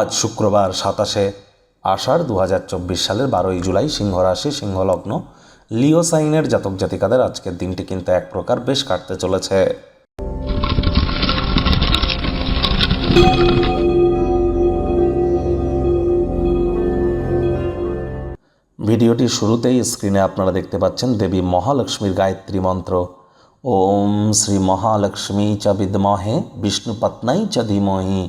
আজ শুক্রবার সাতাশে আষাঢ় দু হাজার চব্বিশ সালের বারোই জুলাই সিংহ রাশি সিংহলগ্ন লিও সাইনের জাতক জাতিকাদের আজকের দিনটি কিন্তু এক প্রকার বেশ কাটতে চলেছে। ভিডিওটির শুরুতেই স্ক্রিনে আপনারা দেখতে পাচ্ছেন দেবী মহালক্ষ্মীর গায়ত্রী মন্ত্র। ওম শ্রী মহালক্ষ্মী চ বিদ্মহে বিষ্ণুপত্নাই চ ধীমহি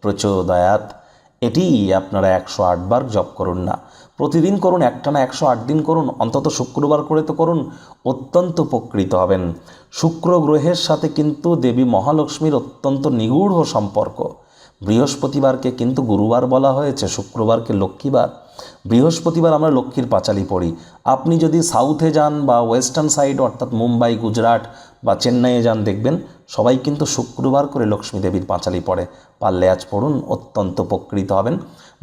প্রচোদয়াত। এটি আপনারা একশো আটবার জপ করুন না। প্রতিদিন করুন, একটানা একশো আট দিন করুন, অন্তত শুক্রবার করে তো করুন, অত্যন্ত উপকৃত হবেন। শুক্র গ্রহের সাথে কিন্তু দেবী মহালক্ষ্মীর অত্যন্ত নিগূঢ় সম্পর্ক। বৃহস্পতিবারকে কিন্তু গুরুবার বলা হয়েছে, শুক্রবারকে লক্ষ্মীবার। বৃহস্পতিবার আমরা লক্ষ্মীর পাঁচালি পড়ি। আপনি যদি সাউথে যান বা ওয়েস্টার্ন সাইড, অর্থাৎ মুম্বাই, গুজরাট বা চেন্নাইয়ে যান, দেখবেন সবাই কিন্তু শুক্রবার করে লক্ষ্মী দেবীর পাঁচালি পড়ে। পারলে আজ পড়ুন, অত্যন্ত উপকৃত হবেন।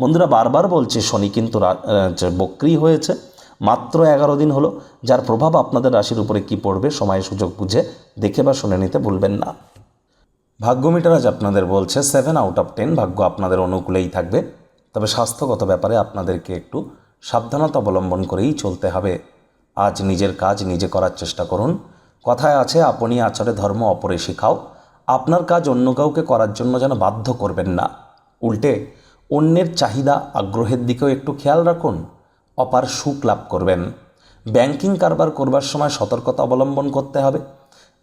বন্ধুরা, বারবার বলছে, শনি কিন্তু বক্রি হয়েছে। মাত্র এগারো দিন হলো, যার প্রভাব আপনাদের রাশির উপরে কি পড়বে, সময়, সুযোগ বুঝে দেখে বা শুনে নিতে ভুলবেন না। ভাগ্য মিটার আজ আপনাদের বলছে সেভেন আউট অফ টেন ভাগ্য আপনাদের অনুকূলেই থাকবে। তবে স্বাস্থ্যগত ব্যাপারে আপনাদেরকে একটু সাবধানতা অবলম্বন করেই চলতে হবে। আজ নিজের কাজ নিজে করার চেষ্টা করুন। কথায় আছে, আপনি আচারে ধর্ম অপরে শিখাও। আপনার কাজ অন্য কাউকে করার জন্য যেন বাধ্য করবেন না। উল্টে, অন্যের চাহিদা আগ্রহের দিকেও একটু খেয়াল রাখুন। অপার সুখ লাভ করবেন। ব্যাংকিং কারবার করবার সময় সতর্কতা অবলম্বন করতে হবে।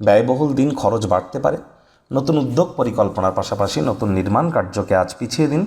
ব্যয়বহুল দিন খরচ বাড়তে পারে। নতুন উদ্যোগ পরিকল্পনার পাশাপাশি নতুন নির্মাণ কার্যকে আজ পিছিয়ে দিন।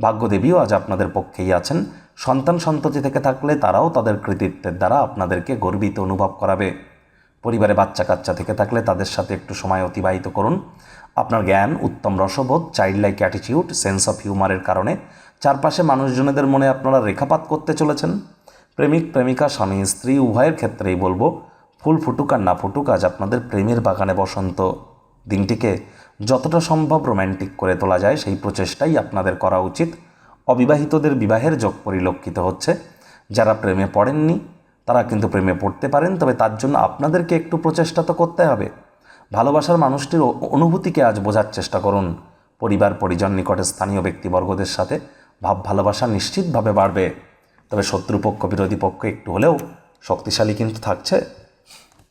ভাগ্যদেবীও আজ আপনাদের পক্ষেই আছেন। সন্তান সন্ততি থেকে থাকলে তারাও তাদের কৃতিত্বের দ্বারা আপনাদেরকে গর্বিত অনুভব করাবে। পরিবারে বাচ্চা কাচ্চা থেকে থাকলে তাদের সাথে একটু সময় অতিবাহিত করুন। আপনার জ্ঞান, উত্তম রসবোধ child like attitude sense of হিউমারের কারণে চারপাশে মানুষজনেদের মনে আপনারা রেখাপাত করতে চলেছেন। প্রেমিক, প্রেমিকা, স্বামী, স্ত্রী, উভয়ের ক্ষেত্রেই বলব, ফুল ফুটুক আর না ফুটুক আজ আপনাদের প্রেমের বাগানে বসন্ত। দিনটিকে যতটা সম্ভব রোম্যান্টিক করে তোলা যায় সেই প্রচেষ্টাই আপনাদের করা উচিত। অবিবাহিতদের বিবাহের যোগ পরিলক্ষিত হচ্ছে। যারা প্রেমে পড়েননি, তারা কিন্তু প্রেমে পড়তে পারেন, তবে তার জন্য আপনাদেরকে একটু প্রচেষ্টা তো করতে হবে। ভালোবাসার মানুষটির অনুভূতিকে আজ বোঝার চেষ্টা করুন। পরিবার, পরিজন নিকটে স্থানীয় ব্যক্তিবর্গদের সাথে ভাব, ভালোবাসা নিশ্চিতভাবে বাড়বে। তবে শত্রুপক্ষ, বিরোধী পক্ষ একটু হলেও শক্তিশালী কিন্তু থাকছে।